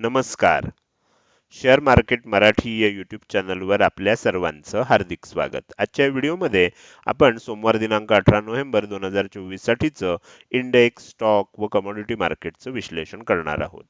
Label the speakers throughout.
Speaker 1: नमस्कार. Share market Marathi या YouTube चॅनलवर आपल्या सर्वांचं हार्दिक स्वागत. आजच्या व्हिडिओमध्ये आपण सोमवार दिनांक अठरा नोव्हेंबर दोन हजार चोवीससाठीचं इंडेक्स स्टॉक व कमोडिटी मार्केटचं विश्लेषण करणार आहोत.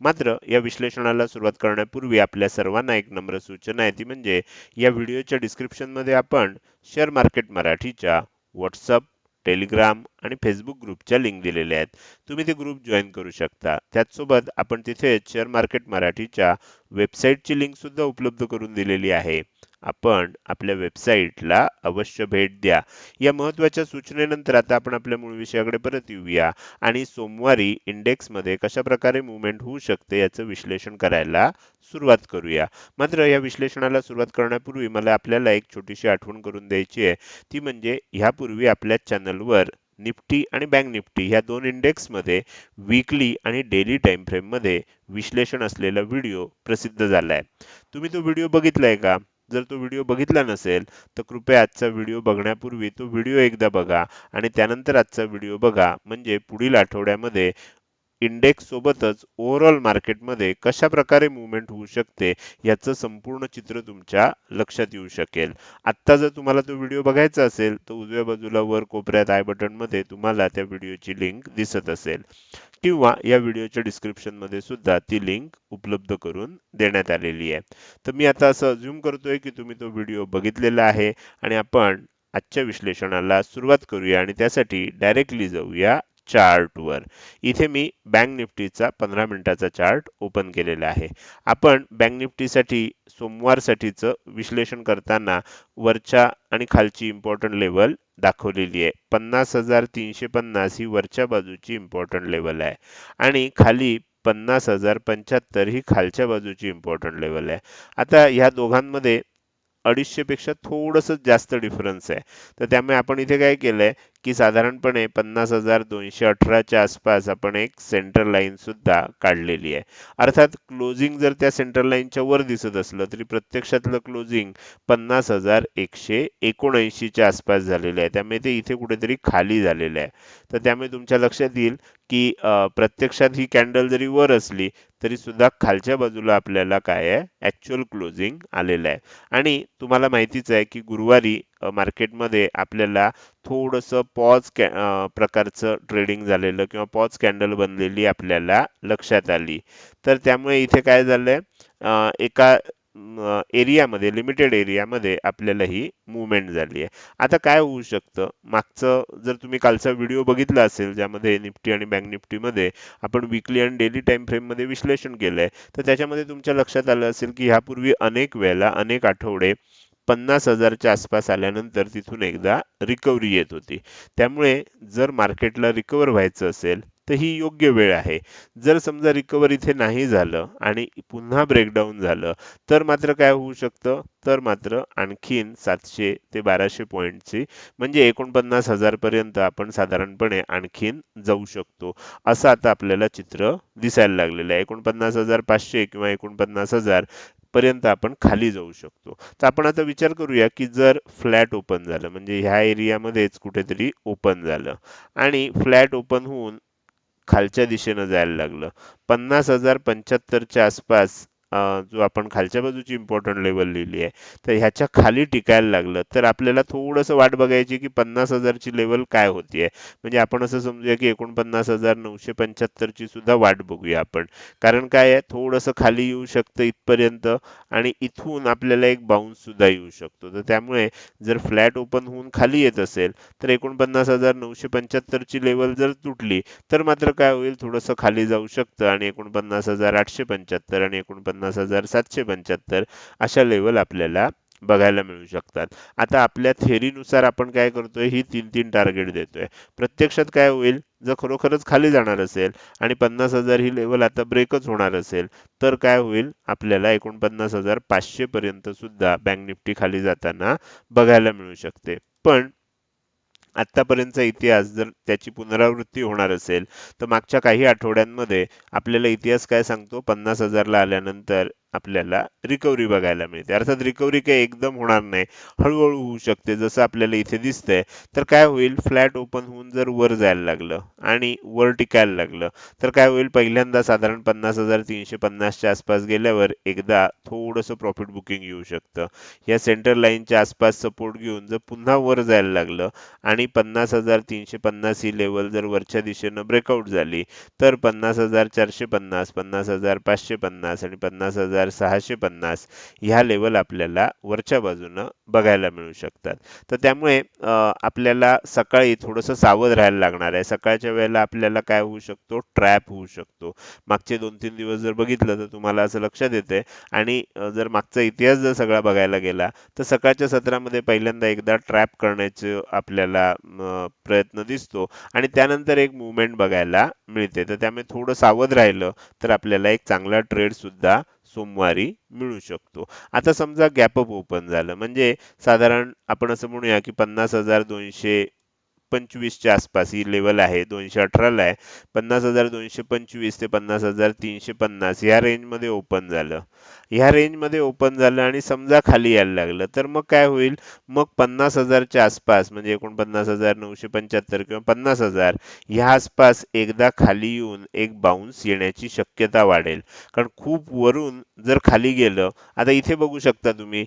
Speaker 1: मात्र या विश्लेषणाला सुरुवात करण्यापूर्वी आपल्या सर्वांना एक नम्र सूचना आहे. ती म्हणजे या व्हिडिओच्या डिस्क्रिप्शनमध्ये आपण शेअर मार्केट मराठीच्या व्हॉट्सअप टेलिग्राम आणि फेसबुक ग्रुपच्या लिंक दिलेल्या आहेत. तुम्ही ते ग्रुप जॉईन करू शकता. त्याचसोबत आपण तिथे शेअर मार्केट मराठीच्या वेबसाईटची लिंक सुद्धा उपलब्ध करून दिलेली आहे. आपण आपल्या वेबसाईटला अवश्य भेट द्या. या महत्त्वाच्या सूचनेनंतर आता आपण आपल्या मूळ विषयाकडे परत येऊया. आणि सोमवारी इंडेक्समध्ये कशा प्रकारे मुवमेंट होऊ शकते याचं विश्लेषण करायला सुरुवात करूया. मात्र या विश्लेषणाला सुरुवात करण्यापूर्वी मला आपल्याला एक छोटीशी आठवण करून द्यायची आहे. ती म्हणजे ह्यापूर्वी आपल्या चॅनलवर निफ्टी आणि बँक निफ्टी ह्या दोन इंडेक्समध्ये वीकली आणि डेली टाइम फ्रेममध्ये विश्लेषण असलेला व्हिडिओ प्रसिद्ध झाला आहे तुम्ही तो व्हिडिओ बघितलाय का? जर तो व्हिडिओ बघितला नसेल तर कृपया आजचा व्हिडिओ बघण्यापूर्वी तो व्हिडिओ एकदा बघा आणि त्यानंतर आजचा व्हिडिओ बघा. म्हणजे पुढील आठवड्यामध्ये इंडेक्स सोबतच ओव्हरऑल मार्केटमध्ये कशा प्रकारे मुवमेंट होऊ शकते याचं संपूर्ण चित्र तुमच्या लक्षात येऊ शकेल. आत्ता जर तुम्हाला तो व्हिडिओ बघायचा असेल तर उजव्या बाजूला वर कोपऱ्यात आय बटनमध्ये तुम्हाला त्या व्हिडिओची लिंक दिसत असेल. किंवा या व्हिडिओच्या डिस्क्रिप्शनमध्ये सुद्धा ती लिंक उपलब्ध करून देण्यात आलेली आहे. तर मी आता असं अज्युम करतोय की तुम्ही तो व्हिडिओ बघितलेला आहे आणि आपण आजच्या विश्लेषणाला सुरुवात करूया आणि त्यासाठी डायरेक्टली जाऊया चार्टवर. इथे मी बँक निफ्टीचा पंधरा मिनिटाचा चार्ट ओपन केलेला आहे. आपण बँक निफ्टीसाठी सोमवारसाठीचं विश्लेषण करताना वरच्या आणि खालची इम्पॉर्टंट लेवल दाखवलेली आहे. पन्नास हजार तीनशे पन्नास ही वरच्या बाजूची इम्पॉर्टंट लेवल आहे. आणि खाली पन्नास हजार पंच्याहत्तर ही खालच्या बाजूची इम्पॉर्टंट लेवल आहे. आता ह्या दोघांमध्ये अडीचशे पेक्षा थोडस जास्त डिफरन्स आहे. तर त्यामुळे आपण इथे काय केलंय की साधारणपणे पन्नास हजार दोनशे अठराच्या आसपास आपण एक सेंटर लाईन सुद्धा काढलेली आहे. अर्थात क्लोजिंग जर त्या सेंटर लाईनच्या वर दिसत असलं तरी प्रत्यक्षातलं क्लोजिंग पन्नास हजार एकशे एकोणऐंशीच्या आसपास झालेलं आहे. त्यामुळे ते इथे कुठेतरी खाली झालेलं आहे. तर त्यामुळे तुमच्या लक्षात येईल की प्रत्यक्षात ही कॅन्डल जरी वर असली तरी सुद्धा खालच्या बाजूला आपल्याला काय आहे? ऍक्च्युअल क्लोजिंग आलेलं आहे. आणि तुम्हाला माहितीच आहे की गुरुवारी मार्केटमध्ये आपल्याला थोडंसं पॉज कॅ प्रकारचं ट्रेडिंग झालेलं किंवा पॉज कॅन्डल बनलेली आपल्याला लक्षात आली. तर त्यामुळे इथे काय झालंय एका एरियामध्ये लिमिटेड एरियामध्ये आपल्याला ही मुवमेंट झाली आहे. आता काय होऊ शकतं? मागचं जर तुम्ही कालचा व्हिडिओ बघितला असेल ज्यामध्ये निफ्टी आणि बँक निफ्टीमध्ये आपण विकली आणि डेली टाईम फ्रेममध्ये विश्लेषण केलंय तर त्याच्यामध्ये तुमच्या लक्षात आलं असेल की ह्यापूर्वी अनेक वेळेला अनेक आठवडे पन्नास हजारच्या आसपास आल्यानंतर तिथून एकदा रिकव्हरी येत होती. त्यामुळे जर मार्केटला रिकवर व्हायचं असेल तर ही योग्य वेळ आहे. जर समजा रिकवर इथे नाही झालं आणि पुन्हा ब्रेकडाऊन झालं तर मात्र काय होऊ शकतं? तर मात्र आणखीन सातशे ते बाराशे पॉईंटची म्हणजे एकोणपन्नास हजार पर्यंत आपण साधारणपणे आणखीन जाऊ शकतो. असं आता आपल्याला चित्र दिसायला लागलेलं आहे. एकोणपन्नास हजार पाचशे किंवा एकोणपन्नास हजार पर्यंत आपण खाली जाऊ शकतो. तर आपण आता विचार करूया की जर फ्लॅट ओपन झालं म्हणजे ह्या एरियामध्येच कुठेतरी ओपन झालं आणि फ्लॅट ओपन होऊन खालच्या दिशेनं जायला लागलं. पन्नास हजार पंच्याहत्तरच्या आसपास जो आपण खालच्या बाजूची इम्पॉर्टंट लेवल लिहिली आहे तर ह्याच्या खाली टिकायला लागलं तर आपल्याला थोडंसं वाट बघायची की पन्नास हजारची लेवल काय होती आहे. म्हणजे आपण असं समजूया की एकोणपन्नास हजार नऊशे पंच्याहत्तरची सुद्धा वाट बघूया आपण. कारण काय आहे? थोडंसं खाली येऊ शकतं इथपर्यंत आणि इथून आपल्याला एक बाउन्स सुद्धा येऊ शकतो. तर त्यामुळे जर फ्लॅट ओपन होऊन खाली येत असेल तर एकोणपन्नास हजार नऊशे पंच्याहत्तरची लेवल जर तुटली तर मात्र काय होईल? थोडंसं खाली जाऊ शकतं आणि एकोणपन्नास हजार आठशे पंच्याहत्तर आणि एकोणपन्नास पन्नास हजार सातशे पंच्याहत्तर अशा लेवल आपल्याला बघायला मिळू शकतात. आता आपल्या थेरीनुसार आपण काय करतोय? ही तीन तीन टार्गेट देतोय. प्रत्यक्षात काय होईल? जर खरोखरच खाली जाणार असेल आणि पन्नास हजार ही लेवल आता ब्रेकच होणार असेल तर काय होईल? आपल्याला एकोणपन्नास हजार पाचशे पर्यंत सुद्धा बँक निफ्टी खाली जाताना बघायला मिळू शकते. पण आतापर्यंतचा इतिहास जर त्याची पुनरावृत्ती होणार असेल तर मागच्या काही आठवड्यांमध्ये आपल्याला इतिहास काय सांगतो? पन्नास हजारला आल्यानंतर आपल्याला रिकव्हरी बघायला मिळते. अर्थात रिकव्हरी काही एकदम होणार नाही. हळूहळू होऊ शकते. जसं आपल्याला इथे दिसतंय तर काय होईल? फ्लॅट ओपन होऊन जर वर जायला लागलं आणि वर टिकायला लागलं तर काय होईल? पहिल्यांदा साधारण पन्नास हजार तीनशे पन्नासच्या आसपास गेल्यावर एकदा थोडंसं प्रॉफिट बुकिंग येऊ शकतं. या सेंटर लाईनच्या आसपास सपोर्ट घेऊन जर पुन्हा वर जायला लागलं आणि पन्नास हजार तीनशे पन्नास ही लेवल जर वरच्या दिशेनं ब्रेकआउट झाली तर पन्नास हजार चारशे पन्नास पन्नास हजार पाचशे पन्नास आणि पन्नास हजार सहाशे पन्नास ह्या लेवल आपल्याला वरच्या बाजूनं बघायला मिळू शकतात. तर त्यामुळे आपल्याला सकाळी थोडंसं सावध राहायला लागणार आहे. सकाळच्या वेळेला आपल्याला काय होऊ शकतो? ट्रॅप होऊ शकतो. मागचे दोन तीन दिवस जर बघितलं तर तुम्हाला असं लक्षात येते आणि जर मागचा इतिहास जर सगळा बघायला गेला तर सकाळच्या सत्रामध्ये पहिल्यांदा एकदा ट्रॅप करण्याचे आपल्याला प्रयत्न दिसतो. आणि त्यानंतर एक मुवमेंट बघायला मिळते. तर त्यामुळे थोडं सावध राहिलं तर आपल्याला एक चांगला ट्रेड सुद्धा सोमवारी मिळू शकतो. आता समजा गॅपअप ओपन झालं. म्हणजे साधारण आपण असं म्हणूया की पन्नास हजार दोनशे पंचवीसच्या आसपास ही लेवल आहे दोनशे अठराला आहे. पन्नास हजार दोनशे पंचवीस ते पन्नास हजार तीनशे पन्नास या रेंजमध्ये ओपन झालं. ह्या रेंजमध्ये ओपन झालं आणि समजा खाली यायला लागलं तर मग काय होईल? मग पन्नास हजारच्या आसपास म्हणजे एकोणपन्नास हजार नऊशे पंच्याहत्तर किंवा पन्नास हजार ह्या आसपास एकदा खाली येऊन एक बाउन्स येण्याची शक्यता वाढेल. कारण खूप वरून जर खाली गेलं आता इथे बघू शकता तुम्ही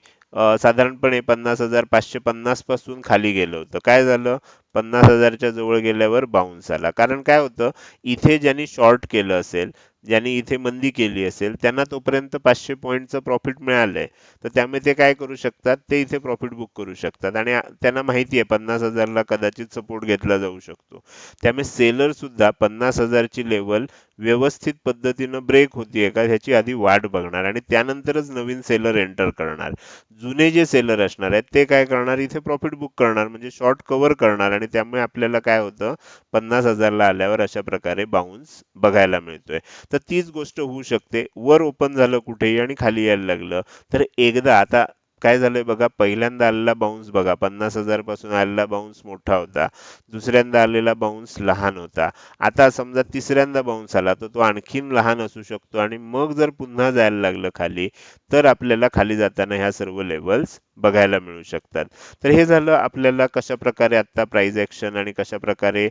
Speaker 1: साधारणपणे पन्नास हजार पाचशे पन्नासपासून खाली गेलं होतं. काय झालं? पन्नास हजारच्या जवळ गेल्यावर बाउन्स आला. कारण काय होतं इथे ज्यांनी शॉर्ट केलं असेल ज्यांनी इथे मंदी केली असेल त्यांना तोपर्यंत पाचशे पॉईंटचं प्रॉफिट मिळालंय. तर त्यामुळे ते काय करू शकतात? ते इथे प्रॉफिट बुक करू शकतात. आणि त्यांना माहिती आहे पन्नास हजारला कदाचित सपोर्ट घेतला जाऊ शकतो. त्यामुळे सेलर सुद्धा पन्नास हजारची लेवल व्यवस्थित पद्धतीनं ब्रेक होतीये का ह्याची आधी वाट बघणार. आणि त्यानंतरच नवीन सेलर एंटर करणार. जुने जे सेलर असणार आहेत ते काय करणार? इथे प्रॉफिट बुक करणार. म्हणजे शॉर्ट कव्हर करणार. आणि त्यामुळे आपल्याला काय होतं? पन्नास हजारला आल्यावर अशा प्रकारे बाउन्स बघायला मिळतोय. तर तीच गोष्ट होऊ शकते. वर ओपन झालं कुठेही आणि खाली यायला लागलं तर एकदा आता काय झालंय बघा? पहिल्यांदा आलेला बाउन्स बघा. पन्नास हजारपासून आलेला बाउन्स मोठा होता. दुसऱ्यांदा आलेला बाउन्स लहान होता. आता समजा तिसऱ्यांदा बाउन्स आला तर तो आणखीन लहान असू शकतो. आणि मग जर पुन्हा जायला लागलं खाली तर आपल्याला खाली जाताना ह्या सर्व लेवल्स बघायला मिळू शकतात. तर हे झालं आपल्याला कशा प्रकारे आता प्राइस ॲक्शन आणि कशा प्रकारे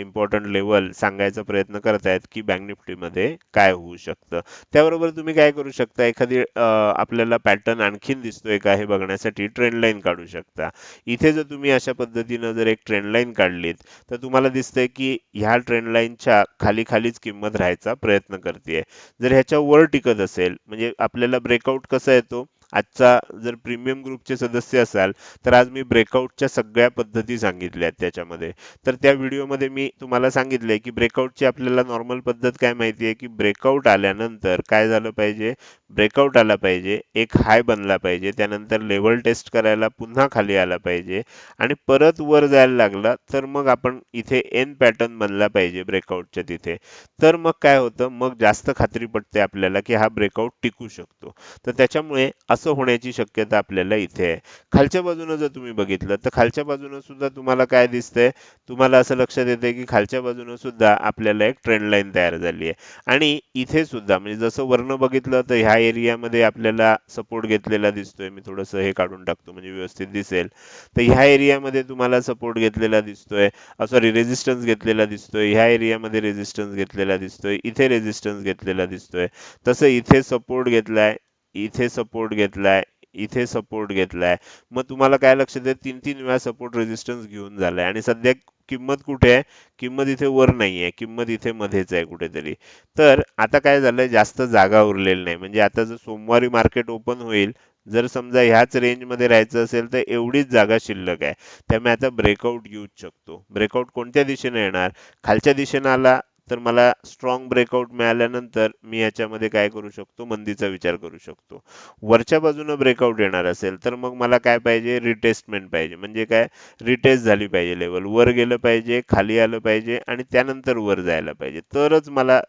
Speaker 1: इम्पॉर्टंट लेवल सांगायचा प्रयत्न करतायत की बँक निफ्टीमध्ये काय होऊ शकतं. त्याबरोबर तुम्ही काय करू शकता? एखादी आपल्याला पॅटर्न आणखीन दिसतोय का हे बघण्यासाठी ट्रेंड लाईन काढू शकता. इथे जर तुम्ही अशा पद्धतीनं जर एक ट्रेंड लाईन काढलीत तर तुम्हाला दिसतंय की ह्या ट्रेंड लाईनच्या खाली खालीच किंमत राहायचा प्रयत्न करते जर ह्याच्या वर टिकत असेल म्हणजे आपल्याला ब्रेकआउट कसा येतो? आजचा जर प्रीमियम ग्रुपचे सदस्य असाल तर आज मी ब्रेकआउटच्या सगळ्या पद्धती सांगितल्या आहेत त्याच्यामध्ये. तर त्या व्हिडिओमध्ये मी तुम्हाला सांगितले की ब्रेकआउटची आपल्याला नॉर्मल पद्धत काय माहिती आहे? की ब्रेकआउट आल्यानंतर काय झालं पाहिजे? ब्रेकआउट आला पाहिजे एक हाय बनला पाहिजे त्यानंतर लेवल टेस्ट करायला पुन्हा खाली आला पाहिजे आणि परत वर जायला लागला तर मग आपण इथे एन पॅटर्न बनला पाहिजे ब्रेकआउटच्या तिथे. तर मग काय होतं? मग जास्त खात्री पटते आपल्याला की हा ब्रेकआउट टिकू शकतो. तर त्याच्यामुळे असं होण्याची शक्यता आपल्याला इथे आहे. खालच्या बाजूनं जर तुम्ही बघितलं तर खालच्या बाजूनं सुद्धा तुम्हाला काय दिसतंय? तुम्हाला असं लक्षात येते की खालच्या बाजूनं सुद्धा आपल्याला एक ट्रेंड लाईन तयार झाली आहे. आणि इथे सुद्धा म्हणजे जसं वर्ण बघितलं तर ह्या एरियामध्ये आपल्याला सपोर्ट घेतलेला दिसतोय. मी थोडंसं हे काढून टाकतो म्हणजे व्यवस्थित दिसेल. तर ह्या एरियामध्ये तुम्हाला सपोर्ट घेतलेला दिसतोय. सॉरी रेझिस्टन्स घेतलेला दिसतोय. ह्या एरियामध्ये रेजिस्टन्स घेतलेला दिसतोय. इथे रेजिस्टन्स घेतलेला दिसतोय. तसं इथे सपोर्ट घेतलाय. इथे सपोर्ट घेतलाय इथे सपोर्ट घेतलाय. मग तुम्हाला काय लक्षात येते तीन तीन वेळा सपोर्ट रेजिस्टन्स घेऊन झालाय. आणि सध्या किंमत कुठे आहे? किंमत इथे वर नाहीये. किंमत इथे मध्येच आहे कुठेतरी. तर आता काय झालंय? जास्त जागा उरलेली नाही. म्हणजे आता जर सोमवारी मार्केट ओपन होईल जर समजा ह्याच रेंजमध्ये राहायचं असेल तर एवढीच जागा शिल्लक आहे. त्यामुळे आता ब्रेकआउट घेऊच शकतो. ब्रेकआउट कोणत्या दिशेने येणार? खालच्या दिशेने आला तर मला स्ट्रॉंग ब्रेकआउट मिळाल्यानंतर मी याच्यामध्ये काय करू शकतो? मंदीचा विचार करू शकतो. वरच्या बाजूनं ब्रेकआउट येणार असेल तर मग मला काय पाहिजे? रिटेस्टमेंट पाहिजे. म्हणजे काय? रिटेस्ट झाली पाहिजे लेवल वर गेलं पाहिजे खाली आलं पाहिजे आणि त्यानंतर वर जायला पाहिजे. तरच मला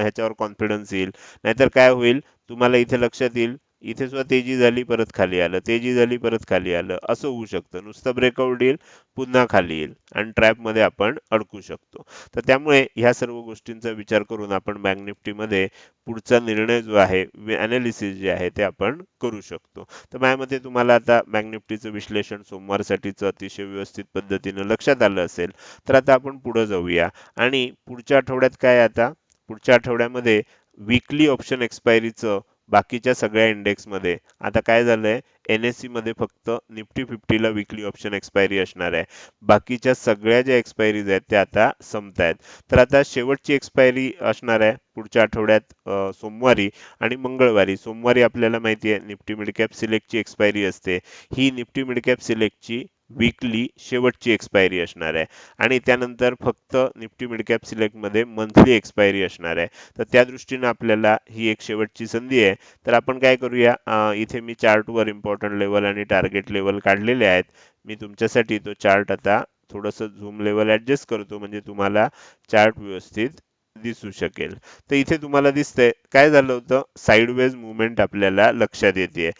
Speaker 1: ह्याच्यावर कॉन्फिडन्स येईल. नाहीतर काय होईल? तुम्हाला इथे लक्षात येईल इथे सुद्धा तेजी झाली परत खाली आलं. तेजी झाली परत खाली आलं. असं होऊ शकतं. नुसतं ब्रेकआउट येईल पुन्हा खाली येईल. आणि ट्रॅपमध्ये आपण अडकू शकतो. तर त्यामुळे ह्या सर्व गोष्टींचा विचार करून आपण बँक निफ्टीमध्ये पुढचा निर्णय जो आहे अनालिसिस जे आहे ते आपण करू शकतो. तर माझ्या मते तुम्हाला आता बँक निफ्टीचं विश्लेषण सोमवारसाठीचं अतिशय व्यवस्थित पद्धतीनं लक्षात आलं असेल तर आता आपण पुढे जाऊया. आणि पुढच्या आठवड्यात काय आता? पुढच्या आठवड्यामध्ये वीकली ऑप्शन एक्सपायरीचं बाकीच्या सगळ्या इंडेक्समध्ये. आता काय झालंय? एनएससी मध्ये फक्त निफ्टी फिफ्टीला विकली ऑप्शन एक्सपायरी असणार आहे. बाकीच्या सगळ्या ज्या एक्सपायरीज आहेत त्या आता संपतायत. तर आता शेवटची एक्सपायरी असणार आहे पुढच्या आठवड्यात सोमवारी आणि मंगळवारी. सोमवारी आपल्याला माहिती आहे निफ्टी मिडकॅप सिलेक्टची एक्सपायरी असते. ही निफ्टी मिडकॅप सिलेक्टची वीकली शेवटची एक्सपायरी असणार आहे. आणि त्यानंतर फक्त निफ्टी मिडकॅप सिलेक्टमध्ये मंथली एक्सपायरी असणार आहे. तर त्या दृष्टीनं आपल्याला ही एक शेवटची संधी आहे. तर आपण काय करूया? इथे मी चार्टवर इम्पॉर्टंट लेवल आणि टार्गेट लेवल काढलेले आहेत. मी तुमच्यासाठी तो चार्ट आता थोडंसं झूम लेवल ॲडजस्ट करतो. म्हणजे तुम्हाला चार्ट व्यवस्थित दिसू शकेल. तर इथे तुम्हाला दिसतंय काय झालं होतं? साईडवेज मुवमेंट आपल्याला लक्षात येते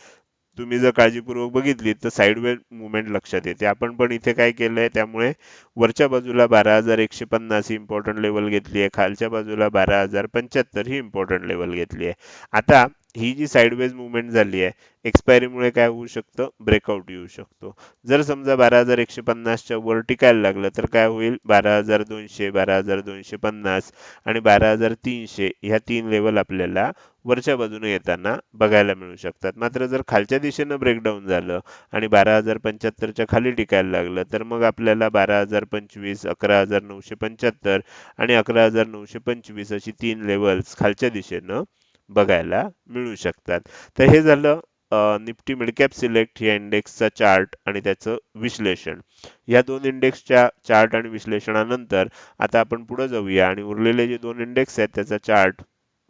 Speaker 1: तुम्ही जर काळजीपूर्वक बघितली तर साईडवे मुवमेंट लक्षात येते. आपण पण इथे काय केलंय त्यामुळे वरच्या बाजूला बारा हजार एकशे पन्नास ही इम्पॉर्टंट लेवल घेतली आहे. खालच्या बाजूला बारा हजार पंच्याहत्तर ही इम्पॉर्टंट लेवल घेतली आहे. आता ही जी साईडवेज मुवमेंट झाली आहे एक्सपायरीमुळे काय होऊ शकतं? ब्रेकआउट येऊ शकतो. जर समजा बारा हजार एकशे पन्नासच्या वर टिकायला लागलं तर काय होईल? बारा हजार दोनशे बारा हजार दोनशे पन्नास आणि बारा हजार तीनशे ह्या तीन लेवल आपल्याला वरच्या बाजूने येताना बघायला मिळू शकतात. मात्र जर खालच्या दिशेनं ब्रेकडाऊन झालं आणि बारा हजार पंच्याहत्तरच्या खाली टिकायला लागलं तर मग आपल्याला बारा हजार पंचवीस अकरा हजार नऊशे पंच्याहत्तर आणि अकरा हजार नऊशे पंचवीस अशी तीन लेवल्स खालच्या दिशेनं बघायला मिळू शकतात. तर हे झालं निफ्टी मिडकॅप सिलेक्ट या इंडेक्सचा चार्ट आणि त्याचं विश्लेषण. या दोन इंडेक्सच्या चार्ट आणि विश्लेषणानंतर आता आपण पुढे जाऊया आणि उरलेले जे दोन इंडेक्स आहेत त्याचा चार्ट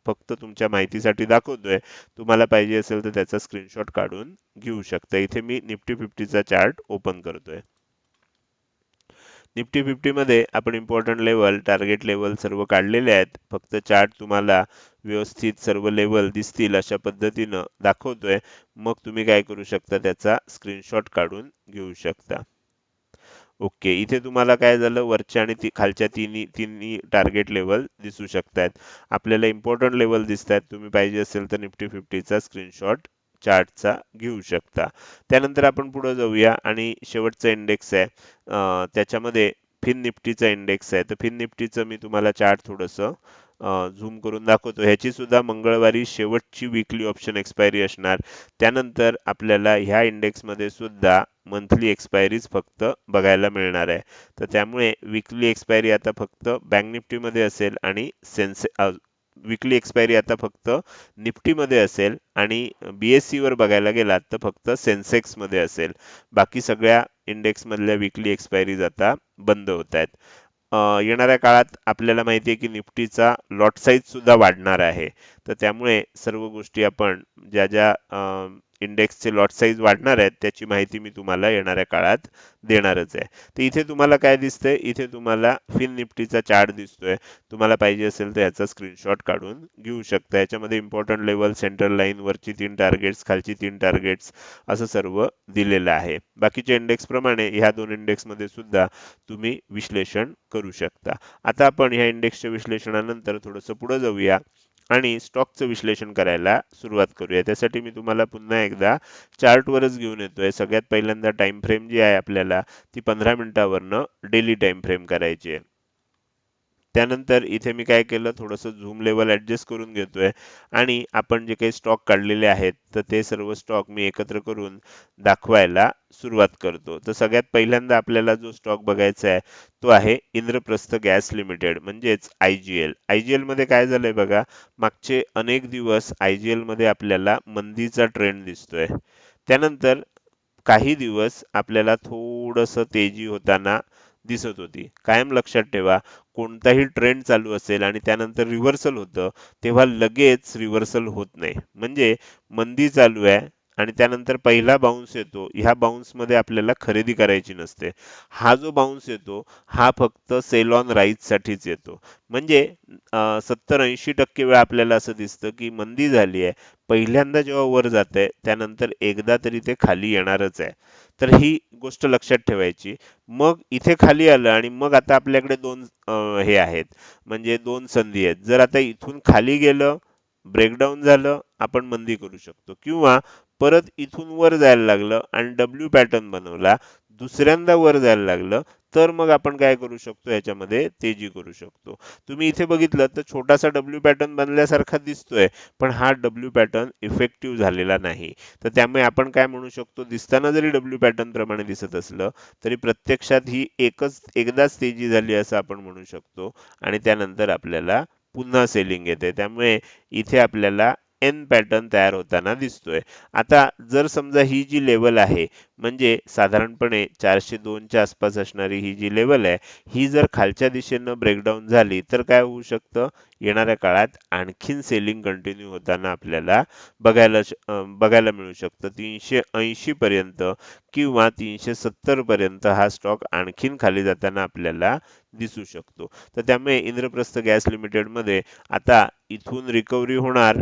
Speaker 1: फक्त तुमच्या माहितीसाठी दाखवतोय. तुम्हाला पाहिजे असेल तर त्याचा स्क्रीनशॉट काढून घेऊ शकता. इथे मी निफ्टी फिफ्टीचा चार्ट ओपन करतोय. निफ्टी फिफ्टी मध्ये आपण इम्पॉर्टंट लेवल टार्गेट लेवल सर्व काढलेले आहेत. फक्त चार्ट तुम्हाला व्यवस्थित सर्व लेवल दिसतील अशा पद्धतीनं दाखवतोय. मग तुम्ही काय करू शकता त्याचा स्क्रीनशॉट काढून घेऊ शकता. ओके इथे तुम्हाला काय झालं? वरच्या आणि ती खालच्या तिन्ही तिन्ही टार्गेट लेवल दिसू शकतात आपल्याला इम्पॉर्टंट लेवल दिसत आहेत तुम्ही पाहिजे असेल तर निफ्टी फिफ्टीचा स्क्रीनशॉट चार्टचा घेऊ शकता. त्यानंतर आपण पुढे जाऊया आणि शेवटचा इंडेक्स आहे. त्याच्यामध्ये फिन निफ्टीचा इंडेक्स आहे. तर फिन निफ्टीचं मी तुम्हाला चार्ट थोडंसं झूम करून दाखवतो. ह्याची सुद्धा मंगळवारी शेवटची विकली ऑप्शन एक्सपायरी असणार. त्यानंतर आपल्याला ह्या इंडेक्समध्ये सुद्धा मंथली एक्सपायरीज फक्त बघायला मिळणार आहे. तर त्यामुळे विकली एक्सपायरी आता फक्त बँक निफ्टीमध्ये असेल आणि सेन्से विकली एक्सपायरी आता फक्त निफ्टीमध्ये असेल आणि बीएससी वर बघायला गेलात तर फक्त सेन्सेक्समध्ये असेल. बाकी सगळ्या इंडेक्स मधल्या विकली एक्सपायरीज आता बंद होत आहेत. येणाऱ्या काळात आपल्याला माहिती आहे की निफ्टीचा लॉट साईज सुद्धा वाढणार आहे. तर त्यामुळे सर्व गोष्टी आपण ज्या ज्या इंडेक्सचे लॉट साईज वाढणार आहेत त्याची माहिती मी तुम्हाला येणाऱ्या काळात देणारच आहे. तर इथे तुम्हाला काय दिसतंय? इथे तुम्हाला फिन निफ्टीचा चार्ट दिसतोय. तुम्हाला पाहिजे असेल तर याचा स्क्रीनशॉट काढून घेऊ शकता. याच्यामध्ये इम्पॉर्टंट लेवल सेंट्रल लाईन वरची तीन टार्गेट्स खालची तीन टार्गेट्स असं सर्व दिलेलं आहे. बाकीच्या इंडेक्स प्रमाणे ह्या दोन इंडेक्समध्ये सुद्धा तुम्ही विश्लेषण करू शकता. आता आपण ह्या इंडेक्सच्या विश्लेषणानंतर थोडंसं पुढे जाऊया. आणि स्टॉकचं विश्लेषण करायला सुरुवात करूया. त्यासाठी मी तुम्हाला पुन्हा एकदा चार्टवरच घेऊन येतोय. सगळ्यात पहिल्यांदा टाइम फ्रेम जी आहे आपल्याला ती पंधरा मिनिटावरनं डेली टाइम फ्रेम करायची आहे. त्यानंतर इथे मी काय केलं थोडंसं झूम लेवल ॲडजस्ट करून घेतोय. आणि आपण जे काही स्टॉक काढलेले आहेत तर ते सर्व स्टॉक मी एकत्र करून दाखवायला सुरुवात करतो. तर सगळ्यात पहिल्यांदा आपल्याला जो स्टॉक बघायचा आहे तो आहे इंद्रप्रस्थ गॅस लिमिटेड म्हणजेच आयजीएल आयजीएलमध्ये काय झालंय बघा मागचे अनेक दिवस आयजीएलमध्ये आपल्याला मंदीचा ट्रेंड दिसतोय. त्यानंतर काही दिवस आपल्याला थोडंसं तेजी होताना दिसत होती. कायम लक्षात ठेवा कोणताही ट्रेंड चालू असेल आणि त्यानंतर रिव्हर्सल होतं तेव्हा लगेच रिव्हर्सल होत नाही. म्हणजे मंदी चालू आहे आणि त्यानंतर पहिला बाउन्स येतो ह्या बाउन्समध्ये आपल्याला खरेदी करायची नसते. हा जो बाउन्स येतो हा फक्त सेल ऑन राईजसाठीच येतो. म्हणजे सत्तर ऐंशी टक्के वेळा आपल्याला असं दिसतं की मंदी झाली आहे. पहिल्यांदा जेव्हा वर जात आहे त्यानंतर एकदा तरी ते खाली येणारच आहे. तर ही गोष्ट लक्षात ठेवायची. मग इथे खाली आलं आणि मग आता आपल्याकडे दोन हे आहेत. म्हणजे दोन संधी आहेत. जर आता इथून खाली गेलं ब्रेकडाऊन झालं आपण मंदी करू शकतो. किंवा परत इथून वर जायला लागलं आणि डब्ल्यू पॅटर्न बनवला दुसऱ्यांदा वर जायला लागलं तर मग आपण काय करू शकतो? याच्यामध्ये तेजी करू शकतो. तुम्ही इथे बघितलं तर छोटासा डब्ल्यू पॅटर्न बनल्यासारखा दिसतोय पण हा डब्ल्यू पॅटर्न इफेक्टिव्ह झालेला नाही. तर त्यामुळे आपण काय म्हणू शकतो? दिसताना जरी डब्ल्यू पॅटर्न प्रमाणे दिसत असलं तरी प्रत्यक्षात ही एकच एकदाच तेजी झाली असं आपण म्हणू शकतो. आणि त्यानंतर आपल्याला पुन्हा सेलिंग येते. त्यामुळे इथे आपल्याला एन पॅटर्न तयार होताना दिसतोय. आता जर समजा ही जी लेवल आहे म्हणजे साधारणपणे चारशे दोनच्या आसपास असणारी ही जी लेवल आहे ही जर खालच्या दिशेनं ब्रेकडाऊन झाली तर काय होऊ शकतं? येणाऱ्या काळात आणखीन सेलिंग कंटिन्यू होताना आपल्याला बघायला बघायला मिळू शकतं. तीनशे ऐंशी पर्यंत किंवा तीनशे सत्तर पर्यंत हा स्टॉक आणखीन खाली जाताना आपल्याला दिसू शकतो. तर त्यामुळे इंद्रप्रस्थ गॅस लिमिटेडमध्ये आता इथून रिकव्हरी होणार.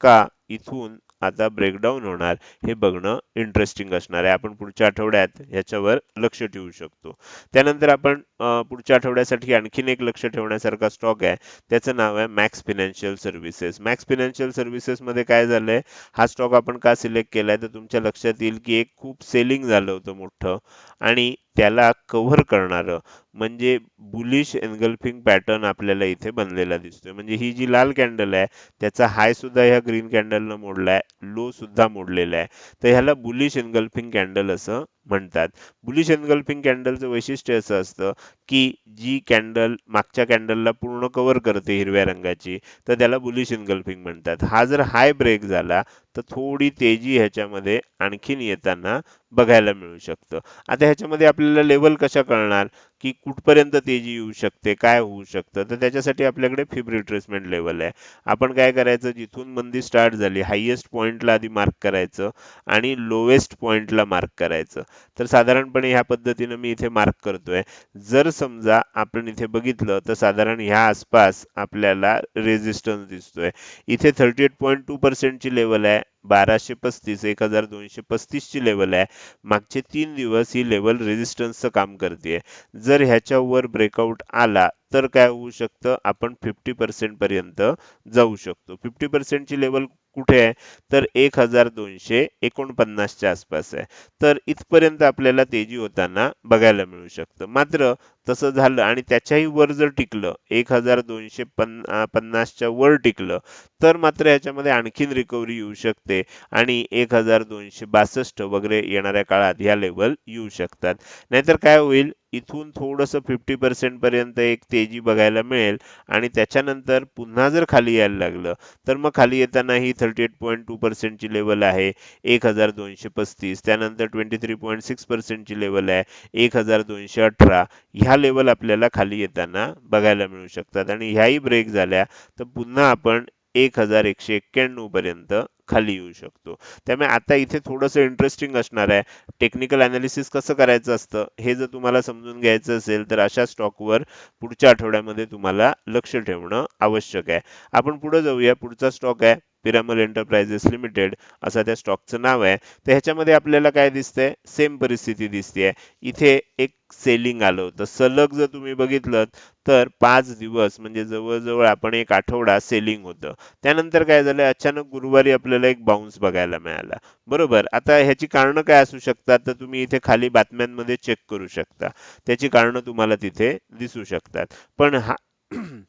Speaker 1: का इथून आता ब्रेकडाऊन होणार हे बघणं इंटरेस्टिंग असणार आहे. आपण पुढच्या आठवड्यात याच्यावर लक्ष ठेवू शकतो. त्यानंतर आपण पुढच्या आठवड्यासाठी आणखीन एक लक्ष ठेवण्यासारखा स्टॉक आहे. त्याचं नाव आहे Max Financial Services Max Financial Services मध्ये काय झालंय? हा स्टॉक आपण का सिलेक्ट केलाय? तर तुमच्या लक्षात येईल की एक खूप सेलिंग झालं होतं मोठं. आणि त्याला कव्हर करणारं म्हणजे बुलिश एनगल्फिंग पॅटर्न आपल्याला इथे बनलेला दिसतोय. म्हणजे ही जी लाल कॅन्डल आहे त्याचा हाय सुद्धा ह्या ग्रीन कॅन्डलनं मोडलाय लो सुद्धा मोडलेला आहे. तर ह्याला बुलिश एनगल्फिंग कॅन्डल असं म्हणतात. बुलिश एनगल्फिंग कॅन्डलचं वैशिष्ट्य असं असतं की जी कॅन्डल मागच्या कॅन्डलला पूर्ण कव्हर करते हिरव्या रंगाची तर त्याला बुलिश एनगल्फिंग म्हणतात. हा जर हाय ब्रेक झाला तर थोडी तेजी ह्याच्यामध्ये आणखीन येताना बघायला मिळू शकतं. आता ह्याच्यामध्ये आपल्याला लेवल कशा कळणार? की कुठपर्यंत तेजी येऊ शकते काय होऊ शकतं तर त्याच्यासाठी आपल्याकडे फिब रिट्रेसमेंट लेवल आहे. आपण काय करायचं जिथून मंदी स्टार्ट झाली हायेस्ट पॉईंटला आधी मार्क करायचं आणि लोएस्ट पॉईंटला मार्क करायचं. तर साधारणपणे ह्या पद्धतीनं मी इथे मार्क करतोय. जर समजा आपण इथे बघितलं तर साधारण ह्या आसपास आपल्याला रेझिस्टन्स दिसतोय. इथे थर्टी एट पॉईंट टू पर्सेंटची लेवल आहे. बाराशे पस्तीस एक हजार दोनशे पस्तीसची लेवल आहे. मागचे तीन दिवस ही लेवल रेजिस्टन्सचं काम करते जर ह्याच्यावर ब्रेकआउट आला तर काय होऊ शकतं? आपण फिफ्टी पर्सेंट पर्यंत जाऊ शकतो. फिफ्टी पर्सेंटची लेवल कुठे आहे? तर एक हजार दोनशे एकोणपन्नासच्या आसपास आहे. तर इथपर्यंत आपल्याला तेजी होताना बघायला मिळू शकतं. मात्र तसं झालं आणि त्याच्याही वर जर टिकलं एक हजार दोनशे पन्ना पन्नासच्या वर टिकलं तर मात्र याच्यामध्ये आणखीन रिकव्हरी येऊ शकते आणि एक हजार दोनशे बासष्ट वगैरे येणाऱ्या काळात ह्या लेवल येऊ शकतात. नाहीतर काय होईल? इथून थोडंसं फिफ्टी पर्सेंट पर्यंत एक तेजी बघायला मिळेल. आणि त्याच्यानंतर पुन्हा जर खाली यायला लागलं तर मग खाली येताना ही थर्टी एट पॉईंट टू पर्सेंटची लेवल आहे. एक हजार दोनशे पस्तीस त्यानंतर ट्वेंटी थ्री पॉईंट सिक्स पर्सेंटची लेवल आहे. एक हजार दोनशे अठरा ह्या लेवल आपल्याला खाली येताना बघायला मिळू शकतात. आणि ह्याही ब्रेक झाल्या तर पुन्हा आपण एक हजार एकशे एक्क्याण्णव पर्यंत खाली येऊ शकतो. त्यामुळे आता इथे थोडंसं इंटरेस्टिंग असणार आहे. टेक्निकल अनालिसिस कसं करायचं असतं हे जर तुम्हाला समजून घ्यायचं असेल तर अशा स्टॉकवर पुढच्या आठवड्यामध्ये तुम्हाला लक्ष ठेवणं आवश्यक आहे. आपण पुढे जाऊया. पुढचा स्टॉक आहे पिरामल एंटरप्राइजेस लिमिटेड असं त्या स्टॉकचं नाव आहे. तर ह्याच्यामध्ये आपल्याला काय दिसतंय? सेम परिस्थिती दिसते इथे एक सेलिंग आलं होतं. सलग जर तुम्ही बघितलं तर पाच दिवस म्हणजे जवळजवळ आपण एक आठवडा सेलिंग होतं. त्यानंतर काय झालं? अचानक गुरुवारी आपल्याला एक बाउन्स बघायला मिळाला. बरोबर? आता ह्याची कारणं काय असू शकतात? तर तुम्ही इथे खाली बातम्यांमध्ये चेक करू शकता. त्याची कारणं तुम्हाला तिथे दिसू शकतात. पण हा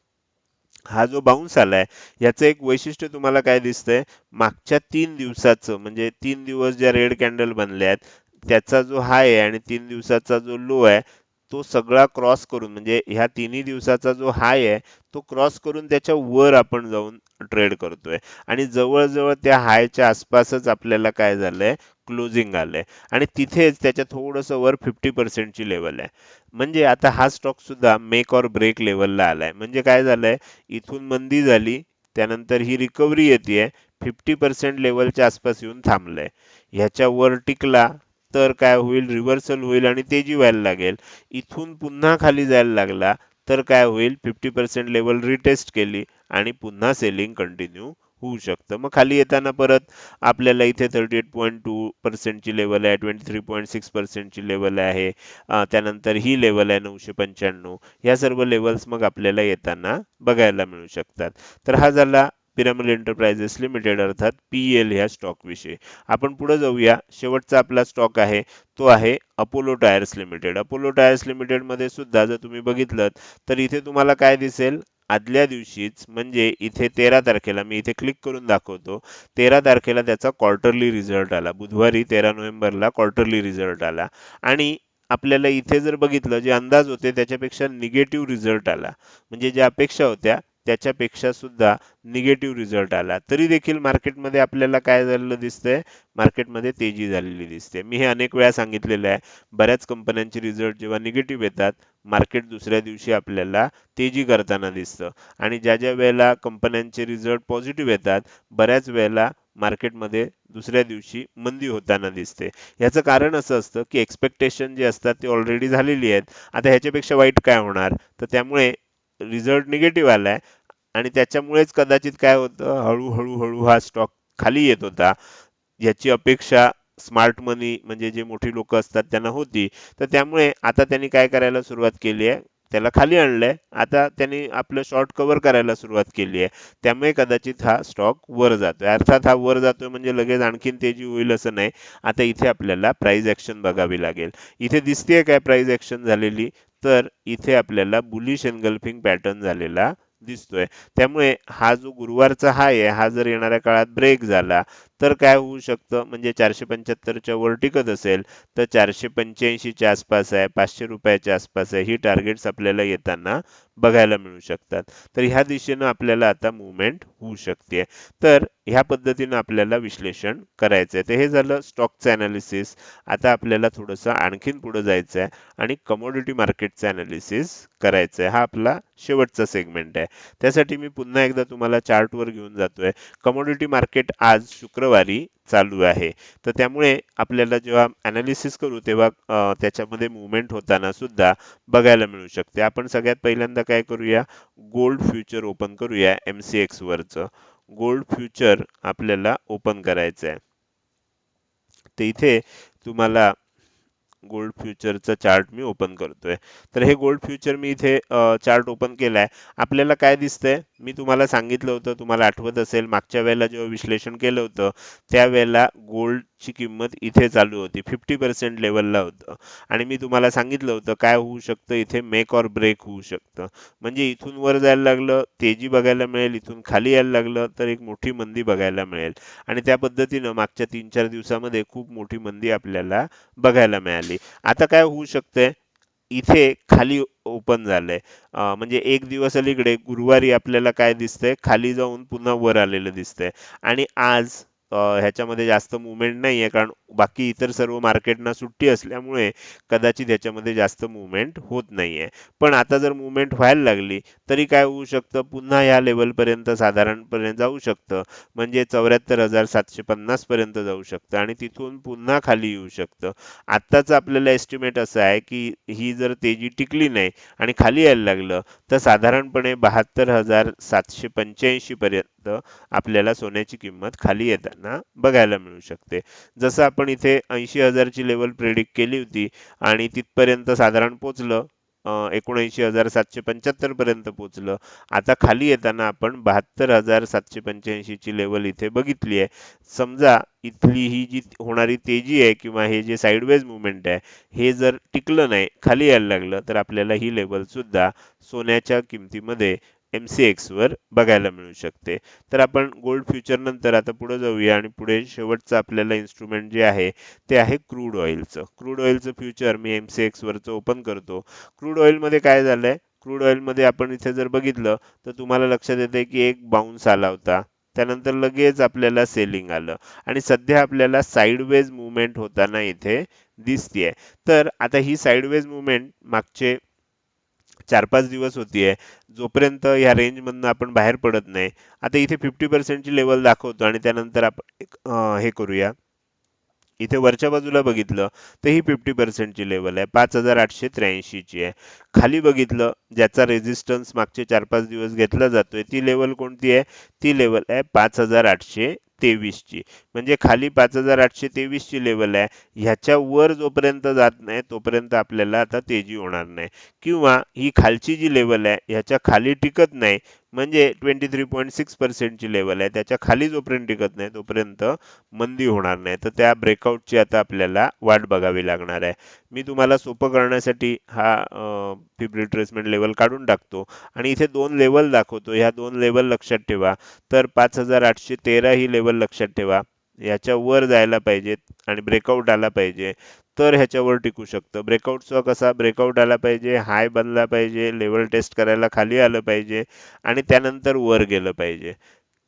Speaker 1: हा जो बाउन्स आलाय याचं एक वैशिष्ट्य तुम्हाला काय दिसतंय? मागच्या तीन दिवसाचं म्हणजे तीन दिवस ज्या रेड कॅन्डल बनल्या आहेत त्याचा जो हाय आहे आणि तीन दिवसाचा जो लो आहे तो सगळा क्रॉस करून म्हणजे ह्या तिन्ही दिवसाचा जो हाय आहे तो क्रॉस करून त्याच्या वर आपण जाऊन ट्रेड करतोय. आणि जवळजवळ त्या हायच्या आसपासच आपल्याला काय झालंय? क्लोजिंग आलंय. आणि तिथेच त्याच्या थोडंसं वर फिफ्टी पर्सेंटची लेवल आहे. म्हणजे आता हा स्टॉक सुद्धा मेक ऑर ब्रेक लेवलला आलाय. म्हणजे काय झालंय? इथून मंदी झाली त्यानंतर ही रिकव्हरी येते फिफ्टी पर्सेंट लेवलच्या आसपास येऊन थांबलंय. ह्याच्या वर टिकला तर काय होईल? रिव्हर्सल होईल आणि तेजी व्हायला लागेल इथून पुन्हा खाली जायला लागला तर काय होईल? फिफ्टी पर्सेंट लेवल रिटेस्ट केली आणि पुन्हा सेलिंग कंटिन्यू होऊ शकतं. मग खाली येताना परत आपल्याला इथे थर्टी एट पॉईंट टू पर्सेंटची लेवल आहे ट्वेंटी थ्री पॉईंट सिक्स पर्सेंटची लेवल आहे त्यानंतर ही लेवल आहे नऊशे पंच्याण्णव. या सर्व लेवल्स मग आपल्याला येताना बघायला मिळू शकतात. तर हा झाला पिरामल एंटरप्राइजेस लिमिटेड अर्थात पी एल ह्या स्टॉकविषयी आपण पुढे जाऊया. शेवटचा आपला स्टॉक आहे. तो आहे Apollo Tyres Limited Apollo Tyres लिमिटेडमध्ये सुद्धा जर तुम्ही बघितलं तर इथे तुम्हाला काय दिसेल? आदल्या दिवशीच म्हणजे इथे तेरा तारखेला मी इथे क्लिक करून दाखवतो. तेरा तारखेला त्याचा क्वार्टरली रिझल्ट आला. बुधवारी तेरा नोव्हेंबरला क्वार्टरली रिझल्ट आला. आणि आपल्याला इथे जर बघितलं जे अंदाज होते त्याच्यापेक्षा निगेटिव्ह रिझल्ट आला. म्हणजे ज्या अपेक्षा होत्या त्याच्यापेक्षा सुद्धा निगेटिव्ह रिझल्ट आला. तरी देखील मार्केटमध्ये आपल्याला काय झालेलं दिसतंय? मार्केटमध्ये तेजी झालेली दिसते. मी हे अनेक वेळा सांगितलेलं आहे. बऱ्याच कंपन्यांचे रिझल्ट जेव्हा निगेटिव्ह येतात मार्केट दुसऱ्या दिवशी आपल्याला तेजी करताना दिसतं. आणि ज्या ज्या वेळेला कंपन्यांचे रिझल्ट पॉझिटिव्ह येतात बऱ्याच वेळेला मार्केटमध्ये दुसऱ्या दिवशी मंदी होताना दिसते. याचं कारण असं असतं की एक्सपेक्टेशन जे असतात ते ऑलरेडी झालेली आहेत. आता ह्याच्यापेक्षा वाईट काय होणार? तर त्यामुळे रिझल्ट निगेटिव्ह आलाय. आणि त्याच्यामुळेच कदाचित काय होतं हळूहळू हळू हा स्टॉक खाली येत होता. याची अपेक्षा स्मार्ट मनी म्हणजे जे मोठी लोक असतात त्यांना होती. तर त्यामुळे आता त्यांनी काय करायला सुरुवात केली आहे? त्याला खाली आणलंय. आता त्यांनी आपलं शॉर्ट कव्हर करायला सुरुवात केली आहे. त्यामुळे कदाचित हा स्टॉक वर जातोय. अर्थात हा वर जातोय म्हणजे लगेच आणखीन तेजी होईल असं नाही. आता इथे आपल्याला प्राइस ऍक्शन बघावी लागेल. इथे दिसतेय काय प्राइस ऍक्शन झालेली? तर इथे आपल्याला बुलिश एनगल्फिंग पॅटर्न झालेला दिसतोय. त्यामुळे हा जो गुरुवारचा हाय आहे हा जर येणाऱ्या काळात ब्रेक झाला तर काय होऊ शकतं? म्हणजे चारशे पंच्याहत्तरच्या वर टिकत असेल तर चारशे पंच्याऐंशीच्या आसपास आहे पाचशे रुपयाच्या आसपास आहे ही टार्गेट्स आपल्याला येताना बघायला मिळू शकतात. तर ह्या दिशेनं आपल्याला आता मुवमेंट होऊ शकते. तर ह्या पद्धतीनं आपल्याला विश्लेषण करायचं आहे तर हे झालं स्टॉकचं ॲनालिसिस आता आपल्याला थोडंसं आणखीन पुढे जायचं आहे आणि कमोडिटी मार्केटचं ॲनालिसिस करायचं आहे हा आपला शेवटचा सेगमेंट आहे. त्यासाठी मी पुन्हा एकदा तुम्हाला चार्टवर घेऊन जातोय. कमोडिटी मार्केट आज शुक्रवारी चालू आहे. तर त्यामुळे आपल्याला जेव्हा अनालिसिस करू तेव्हा त्याच्यामध्ये मुवमेंट होताना सुद्धा बघायला मिळू शकते. आपण सगळ्यात पहिल्यांदा काय करूया? गोल्ड फ्युचर ओपन करूया एम सी वरचं. गोल्ड फ्युचर आपल्याला ओपन करायचं आहे तर इथे तुम्हाला गोल्ड फ्युचरचा चार्ट मी ओपन करतोय. तर हे गोल्ड फ्युचर मी इथे चार्ट ओपन केलाय. आपल्याला काय दिसतंय? मी तुम्हाला सांगितलं होतं तुम्हाला आठवत असेल मागच्या वेळेला जेव्हा विश्लेषण केलं होतं त्यावेळेला गोल्डची किंमत इथे चालू होती फिफ्टी पर्सेंट लेवलला होतं. आणि मी तुम्हाला सांगितलं होतं काय होऊ शकतं? इथे मेक ऑर ब्रेक होऊ शकतं. म्हणजे इथून वर जायला लागलं तेजी बघायला मिळेल इथून खाली यायला लागलं तर एक मोठी मंदी बघायला मिळेल. आणि त्या पद्धतीनं मागच्या तीन चार दिवसामध्ये खूप मोठी मंदी आपल्याला बघायला मिळाली. आता काय होऊ शकते इथे खाली ओपन झालंय. म्हणजे एक दिवस अलीकडे गुरुवारी आपल्याला काय दिसतंय? खाली जाऊन पुन्हा वर आलेलं दिसतंय. आणि आज ह्याच्यामध्ये जास्त मुवमेंट नाहीये. कारण बाकी इतर सर्व मार्केटना सुट्टी असल्यामुळे कदाचित ह्याच्यामध्ये जास्त मुवमेंट होत नाहीये. पण आता जर मुवमेंट व्हायला लागली तरी काय होऊ शकतं? पुन्हा ह्या लेवल पर्यंत साधारणपणे जाऊ शकतं. म्हणजे चौऱ्याहत्तर हजार सातशे पन्नास पर्यंत जाऊ शकतं आणि तिथून पुन्हा खाली येऊ शकतं. आत्ताचं आपल्याला एस्टिमेट असं आहे की ही जर तेजी टिकली नाही आणि खाली यायला लागलं तर साधारणपणे बहात्तर हजार सातशे पंच्याऐंशी पर्यंत आपल्याला सोन्याची किंमत खाली येताना बघायला मिळू शकते. जसं आपण इथे ऐंशी हजारची लेवल प्रेडिक्ट केली होती आणि तिथपर्यंत साधारण पोचलं एकोणऐंशी हजार सातशे पंच्याहत्तर पर्यंत पोचलं आता खाली येताना आपण बहात्तर हजार सातशे पंच्याऐंशी ची लेवल इथे बघितली आहे. समजा इथली ही जी होणारी तेजी आहे किंवा हे जे साईडवेज मुवमेंट आहे हे जर टिकलं नाही खाली यायला लागलं तर आपल्याला ही लेवल सुद्धा सोन्याच्या किमतीमध्ये एम सी एक्सवर बघायला मिळू शकते. तर आपण गोल्ड फ्युचर नंतर आता पुढे जाऊया आणि पुढे शेवटचं आपल्याला इन्स्ट्रुमेंट जे आहे ते आहे क्रूड ऑइलचं क्रूड ऑइलचं फ्युचर मी एम सी एक्सवरचं ओपन करतो. क्रूड ऑइलमध्ये काय काय झालंय? क्रूड ऑइलमध्ये आपण इथे जर बघितलं तर तुम्हाला लक्षात येते की एक बाउन्स आला होता. त्यानंतर लगेच आपल्याला सेलिंग आलं. आणि सध्या आपल्याला साईडवेज मुवमेंट होताना इथे दिसतीये. तर आता ही साईडवेज मुवमेंट मागचे चार पाच दिवस होती आहे. जोपर्यंत ह्या रेंजमधनं आपण बाहेर पडत नाही. आता इथे फिफ्टी पर्सेंटची लेवल दाखवतो आणि त्यानंतर आपण हे करूया. इथे वरच्या बाजूला बघितलं तर ही फिफ्टी पर्सेंटची लेवल आहे. पाच हजार आठशे त्र्याऐंशीची आहे. खाली बघितलं ज्याचा रेझिस्टन्स मागचे चार पाच दिवस घेतला जातोय ती लेवल कोणती आहे? ती लेवल आहे पाच हजार आठशे तेवीसची म्हणजे खाली पाच हजार आठशे तेवीसची लेवल आहे ह्याच्या वर जोपर्यंत जात नाही तोपर्यंत आपल्याला आता तेजी होणार नाही. किंवा ही खालची जी लेवल आहे ह्याच्या खाली टिकत नाही म्हणजे ट्वेंटी थ्री पॉईंट सिक्स पर्सेंटची लेवल आहे. त्याच्याखाली जोपर्यंत टिकत नाही तोपर्यंत मंदी होणार नाही. तर त्या ब्रेकआउटची आता आपल्याला वाट बघावी लागणार आहे. मी तुम्हाला सोपं करण्यासाठी हा फिब रिट्रेसमेंट लेवल काढून टाकतो. आणि इथे दोन लेवल दाखवतो. ह्या दोन लेवल लक्षात ठेवा. तर पाच हजार आठशे तेरा ही लेवल लक्षात ठेवा. याच्या वर जायला पाहिजेत आणि ब्रेकआउट आला पाहिजे. तर ह्याच्यावर टिकू शकतं. ब्रेकआउटचा कसा? ब्रेकआउट आला पाहिजे हाय बनला पाहिजे लेवल टेस्ट करायला खाली आलं पाहिजे आणि त्यानंतर वर गेलं पाहिजे.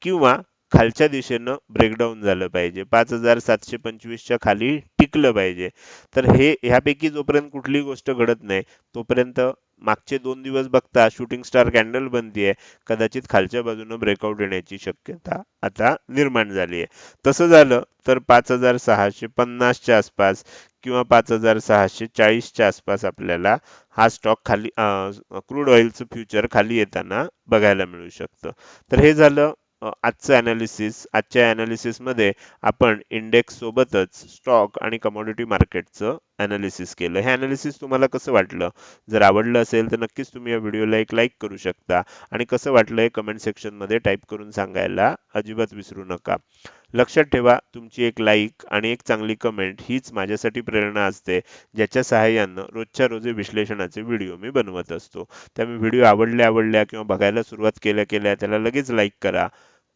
Speaker 1: किंवा खालच्या दिशेनं ब्रेकडाऊन झालं पाहिजे. पाच हजार सातशे पंचवीसच्या खाली टिकलं पाहिजे. तर हे ह्यापैकी जोपर्यंत कुठली गोष्ट घडत नाही तोपर्यंत मागचे दोन दिवस बघता शूटिंग स्टार कॅन्डल बनतीये. कदाचित खालच्या बाजूनं ब्रेकआउट येण्याची शक्यता आता निर्माण झाली आहे तसं झालं तर पाच हजार सहाशे पन्नासच्या आसपास किंवा पाच हजार सहाशे चाळीसच्या आसपास आपल्याला हा स्टॉक खाली क्रूड ऑइलचं फ्युचर खाली येताना बघायला मिळू शकतं. तर हे झालं आजचं ॲनालिसिस आजच्या ॲनालिसिसमध्ये मध्ये आपण इंडेक्स सोबतच स्टॉक आणि कमोडिटी मार्केटचं ॲनालिसिस केलं. हे ॲनालिसिस तुम्हाला कसं वाटलं? जर आवडलं असेल तर नक्कीच तुम्ही या व्हिडिओला एक लाईक करू शकता. आणि कसं वाटलं हे कमेंट सेक्शनमध्ये टाईप करून सांगायला अजिबात विसरू नका. लक्षात ठेवा तुमची एक लाईक आणि एक चांगली कमेंट हीच माझ्यासाठी प्रेरणा असते ज्याच्या सहाय्यानं रोजच्या रोजे विश्लेषणाचे व्हिडिओ मी बनवत असतो. त्यामुळे व्हिडिओ आवडल्या आवडल्या किंवा बघायला सुरुवात केल्या केल्या त्याला लगेच लाईक करा.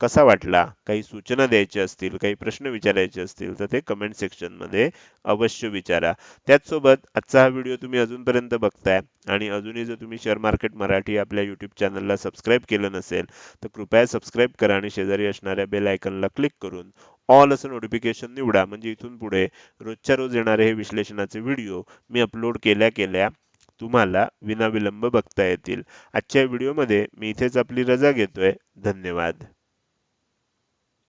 Speaker 1: कसा वाटला? काही सूचना द्यायच्या असतील काही प्रश्न विचारायचे असतील तर ते कमेंट सेक्शनमध्ये अवश्य विचारा. त्याचसोबत आजचा हा व्हिडिओ तुम्ही अजूनपर्यंत बघताय आणि अजूनही जर तुम्ही शेअर मार्केट मराठी आपल्या यूट्यूब चॅनलला सबस्क्राईब केलं नसेल तर कृपया सबस्क्राईब करा आणि शेजारी असणाऱ्या बेल आयकनला क्लिक करून ऑल असं नोटिफिकेशन निवडा. म्हणजे इथून पुढे रोजच्या रोज येणारे हे विश्लेषणाचे व्हिडिओ मी अपलोड केल्या केल्या तुम्हाला विनाविलंब बघता येतील. आजच्या व्हिडिओमध्ये मी इथेच आपली रजा घेतोय. धन्यवाद.